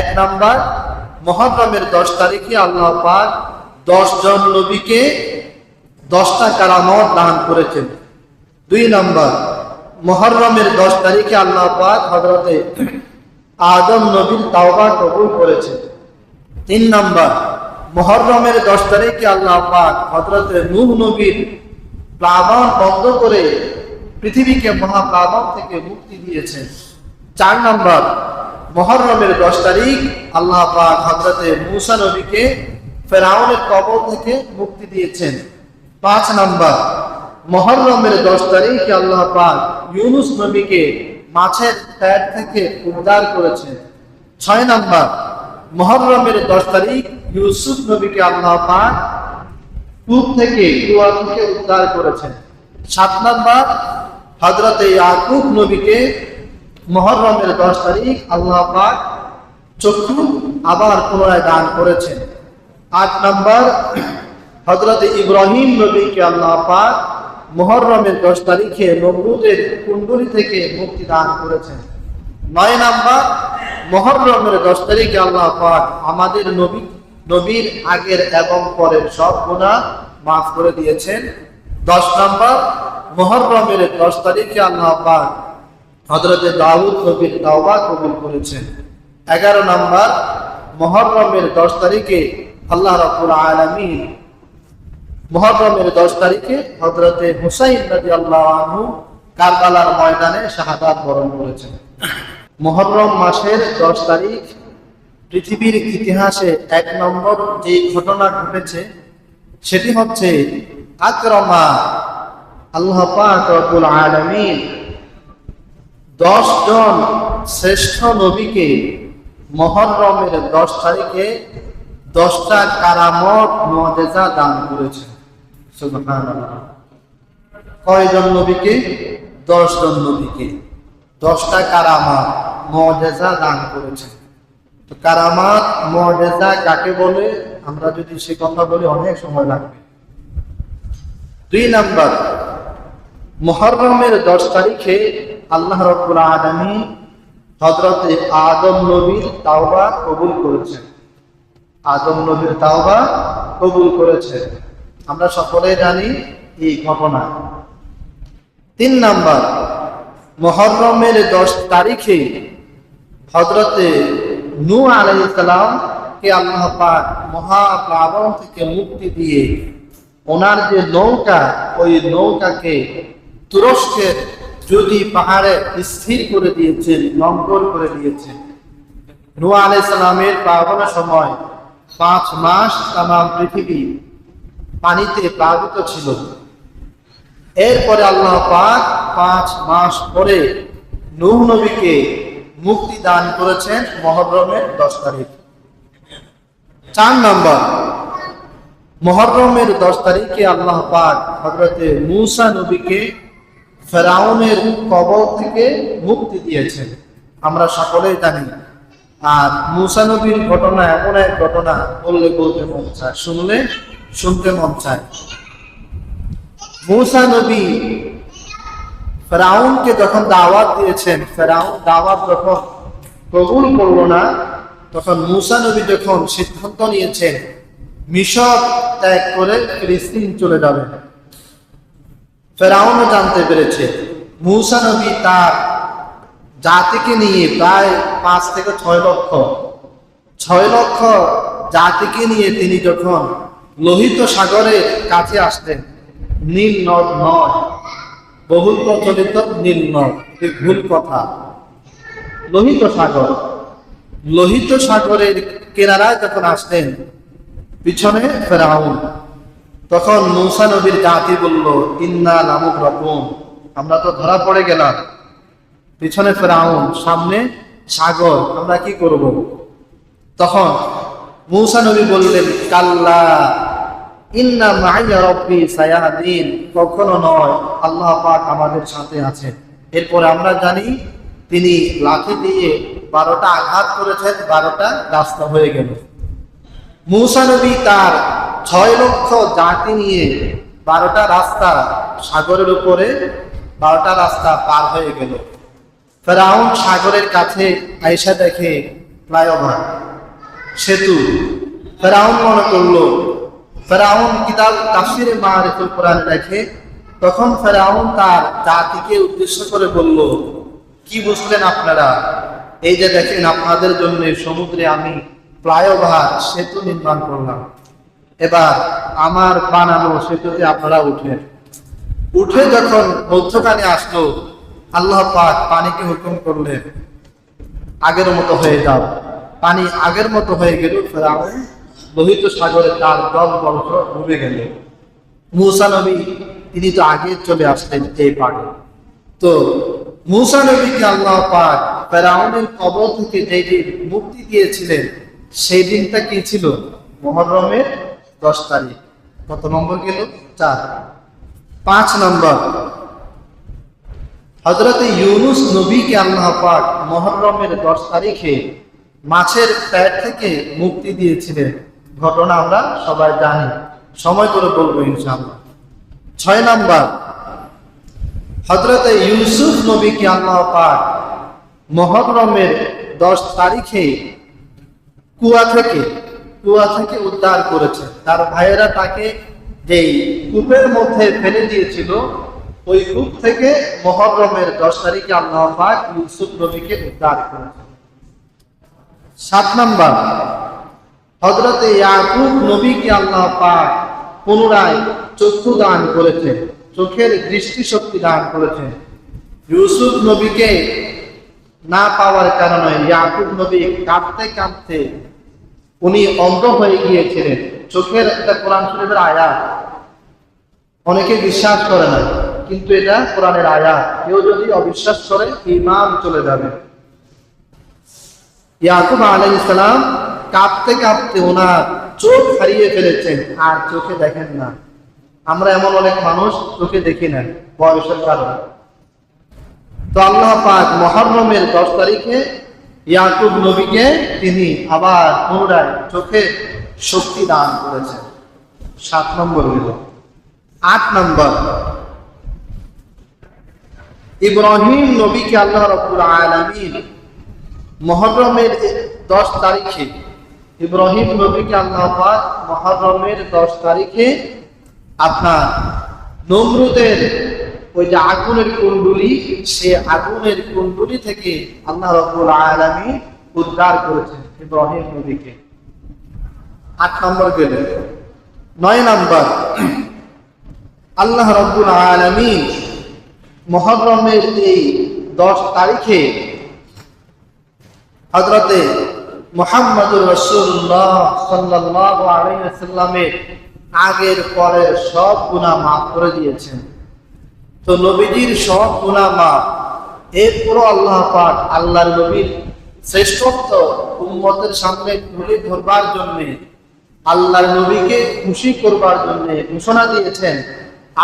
এক নাম্বার, মহরমের দশ তারিখে আল্লাহ পাক দশ জন নবীকে দশটা কারামত দান করেছেন। দুই নাম্বার, মহরমের দশ তারিখে আল্লাহ পাক হজরতে আদম নবীর তাওবা কবুল করেছেন। তিন নাম্বার, মহরমের দশ তারিখে আল্লাহ পাক হজরতে নূহ নবীর প্লাবন বন্ধ করে পৃথিবীকে মহাপ্লাবন থেকে মুক্তি দিয়েছেন। চার নাম্বার মহরমের দশ তারিখ আল্লাহ হজরতে মুসা নবীকে ফেরাউনের কবর থেকে মুক্তি দিয়েছেন। পাঁচ নাম্বার, মহরমের দশ তারিখে আল্লাহ পাক ইউনুস নবীকে মাছের পেট থেকে উদ্ধার করেছেন। ছয় নাম্বার, মহরমের দশ তারিখ ইউসুফ নবীকে আল্লাহ পাক কূপ থেকে কুয়া থেকে উদ্ধার করেছেন। সাত নাম্বার হজরতে ইয়াকুব নবীকে মহরমের দশ তারিখ আল্লাহ পাক চক্ষু আবার পুনরায় দান করেছেন। আট নম্বর হজরতে ইব্রাহিম নবীকে আল্লাহ পাক মহরমের দশ তারিখে নমরুদের কুণ্ডলী থেকে মুক্তি দান করেছেন। নয় নাম্বার, মহরমের দশ তারিখে আল্লাহ পাক আমাদের নবী, নবীর আগের এবং পরের সব গুণা মাফ করে দিয়েছেন। দশ নাম্বার, মহরমের দশ তারিখে আল্লাহ পাক হজরতে দাউদ নবীর তাওবা কবুল করেছেন। এগারো নম্বর, মহরমের দশ তারিখে আল্লাহ রাব্বুল আলামিন মহরমের দশ তারিখে হজরতে হুসাইন নদী আল্লাহ কারবালার ময়দানে শাহাদাত বরণ করেছেন। মহরম মাসের দশ তারিখ পৃথিবীর ইতিহাসে এক নম্বর যে ঘটনা ঘটেছে, সেটি হচ্ছে আক্রমা আল্লাহ পাক রব্বুল আলামিন দশ জন শ্রেষ্ঠ নবীকে মহরমের দশ তারিখে দশটা কারামত মজেজা দান করেছে। কয়জন নবীকে? দশ জন নবীকে। দশটা কারামাত মজেজা দান করেছে তো কারামাত মজেজা কাকে বলে? আমরা যদি সে কথা বলি, অনেক সময় লাগবে। দুই নাম্বার মহরমের দশ তারিখে আল্লাহ রব্বুল আলমী হজরতে আদম নবীর তাওবা কবুল করেছেন। আদম নবীর তাওবা কবুল করেছে আমরা সকলে জানি এই ঘটনা। তিন নাম্বার মহরমের দশ তারিখে হজরতে নু আলাইসালাম কে আল্লাহ পাক মহাপ্লাবন থেকে মুক্তি দিয়ে ওনার যে নৌকা, ওই নৌকাকে তুরস্কের যদি পাহাড়ে স্থির করে দিয়েছেন লঙ্ঘন করে দিয়েছেন। নু আলাইসালামের প্লাবনের সময় পাঁচ মাস তাম পৃথিবী পানিতে প্লাবিত ছিল। এরপরে আল্লাহ পাক পাঁচ মাস পরে নূহ নবীকে মুক্তি দান করেছেন মহরমের দশ তারিখ। চার নম্বর, মহরমের দশ তারিখে আল্লাহ পাক হজরতে মুসা নবীকে ফেরাউনের কবর থেকে মুক্তি দিয়েছেন। আমরা সকলেই জানি, আর মুসা নবীর ঘটনা এমন এক ঘটনা বললে বলতে মন চায়। শুনলে শুনতে মন চায়। মুসা নবী ফেরাউনকে যখন দাওয়াত দিয়েছেন, ফেরাউন দাওয়াত যখন কবুল করল না, তখন মুসা নবী যখন সিদ্ধান্ত নিয়েছেন, মিশর ত্যাগ করে ফিলিস্তিন চলে যাবেন। ফেরাউনও জানতে পেরেছে, মুসা নবী তার জাতিকে নিয়ে প্রায় পাঁচ থেকে ছয় লক্ষ ছয় লক্ষ জাতিকে নিয়ে তিনি যখন লোহিত সাগরের কাছে আসতেন নীল নদ নয়, বহুল প্রচলিত নীল নদ ভুল কথা। লোহিত সাগর, লোহিত সাগরের কেনারায় যখন আসতেন পিছনে ফেরাউন। তখন মৌসা নবীর জাতি বলল, ইন্না নামক রকম। আমরা তো ধরা পড়ে গেলাম। পিছনে ফেরাউন, সামনে সাগর, আমরা কি করব? তখন মৌসা নবী বললেন, কাল্লা, ইন্না মাইয়া রব্বি সায়াদিন কখনো নয়, আল্লাহ পাক আমাদের সাথে আছেন। এরপরে আমরা জানি, তিনি লাঠি দিয়ে বারোটা আঘাত করেছেন, বারোটা রাস্তা হয়ে গেল। মৌসা নবী তার ছয় লক্ষ জাতি নিয়ে বারোটা রাস্তা সাগরের উপরে, বারোটা রাস্তা পার হয়ে গেল। ফেরাউন সাগরের কাছে আইসা দেখে ফ্লাইওভার সেতু। ফেরাউন মনে করল, ফেরাউন কিতাব তাফসিরে মারিফুল কোরআন দেখে, তখন ফেরাউন তার জাতিকে উদ্দেশ্য করে বলল, কি বুঝলেন আপনারা? এই যে দেখেন, আপনাদের জন্য সমুদ্রে আমি ফ্লাইওভার সেতু নির্মাণ করলাম। এবার আমার বানানো সেতুতে আপনারা উঠেন। উঠে যখন মধ্যখানে আসলো, আল্লাহ পাক পানিকে হুকুম করলেন, আগের মতো হয়ে যাও। পানি আগের মতো হয়ে গেল লোহিত সাগরে তার দল বংশ ডুবে গেল। মুসা নবী, তিনি তো আগে চলে আসলেন এই পাড়ে। তো মুসা নবীকে আল্লাহ পাক ফেরাউনের কবর থেকে যে দিন মুক্তি দিয়েছিলেন, সেই দিনটা কি ছিল? মহরমের দশ তারিখ। কত নম্বর গেল? চার। পাঁচ নম্বর। হজরতে ইউনুস নবীকে আল্লাহ পাক মহরমের দশ তারিখে মাছের পেট থেকে মুক্তি দিয়েছিলেন। ঘটনা আমরা সবাই জানি। সময় করে বলব ইনশাআল্লাহ। ছয় নম্বর। হজরতে ইউসুফ নবীকে আল্লাহ পাক মহরমের দশ তারিখে কুয়া থেকে কুয়া থেকে উদ্ধার করেছে। তার ভাইয়েরা তাকে যেই কূপের মধ্যে ফেলে দিয়েছিল, ওই কূপ থেকে মহরমের দশ তারিখে আল্লাহ ইউসুফ নবীকে উদ্ধার করেছে। সাত নাম্বার হজরতে ইয়াকুব নবীকে আল্লাহ পাক পুনরায় চক্ষু দান করেছে, চোখের দৃষ্টি শক্তি দান করেছে। ইউসুফ নবীকে না পাওয়ার কারণে ইয়াকুব নবী কাঁদতে কাঁদতে উনি অন্ধ হয়ে গিয়েছিলেন। চোখের একটা কোরআন শরীফের আয়াত। অনেকে বিশ্বাস করে না, কিন্তু এটা কোরআনের আয়াত। কেউ যদি অবিশ্বাস করে ইমান চলে যাবে। ইয়াকুব আলাই ইসলাম কাঁপতে কাঁপতে ওনার চোখ হারিয়ে ফেলেছেন, আর চোখে দেখেন না। আমরা এমন অনেক মানুষ চোখে দেখি না, বয়সের কারণে। তো আল্লাহ পাক মহরমের দশ তারিখে ইয়াকুব নবীকে তিনি আবার পুনরায় চোখে শক্তি দান করেছেন। সাত নম্বর হইল আট নম্বর, ইব্রাহিম নবীকে আল্লাহ রব্বুল আলামিন মহরমের দশ তারিখে, ইব্রাহিম নবীকে আল্লাহ মহরমের দশ তারিখে আপনার নমরুদের ওই যে আগুনের কুণ্ডুলি, সে আগুনের কুণ্ডুলি থেকে আল্লাহ রব্বুল আলামিন উদ্ধার করেছেন ইব্রাহিম নবীকে। আট নম্বর গেলে। নয় নম্বর, আল্লাহ রব্বুল আলামিন মহরমের এই দশ তারিখে হজরতে মোহাম্মদুর রসুল্লাহ সাল্লাহ আলাইসাল্লামের আগের পরের সব গুণা মাফ করে দিয়েছেন। তো নবীজির সব গুণা মাফ এরপরও আল্লাহ পাক আল্লাহর নবীর শ্রেষ্ঠত্ব উম্মতের সামনে তুলে ধরবার জন্য, আল্লাহর নবীকে খুশি করবার জন্য ঘোষণা দিয়েছেন।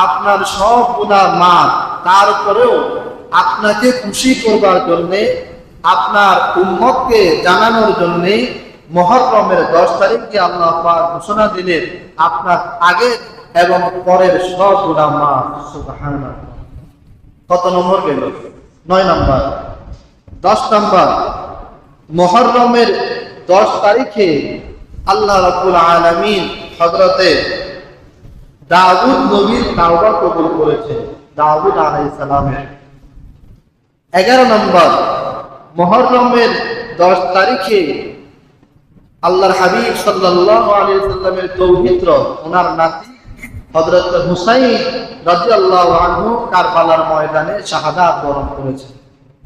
আপনার সব গুণা মাফ তারপরেও আপনাকে খুশি করবার জন্যে, আপনার উম্মতকে জানানোর জন্য মহরমের দশ তারিখে আল্লাহ পাক ঘোষণা দিলেন। আপনার আগে এবং পরের সব গুণা মাফ কত নম্বর গেল? নয় নম্বর। দশ নম্বর। মহরমের দশ তারিখে আল্লাহ রাব্বুল আলামিন হযরতে দাউদ নবীর তাওবা কবুল করেছে দাউদ আলাইহিস সালামের। এগারো নম্বর। মহরমের দশ তারিখে আল্লাহর হাবিব সাল্লাহ আলিয়া সাল্লামের দৌহিত্র ওনার নাতি হজরত হুসাইন রাজি আল্লাহ কারবালার ময়দানে শাহাদাত বরণ করেছেন।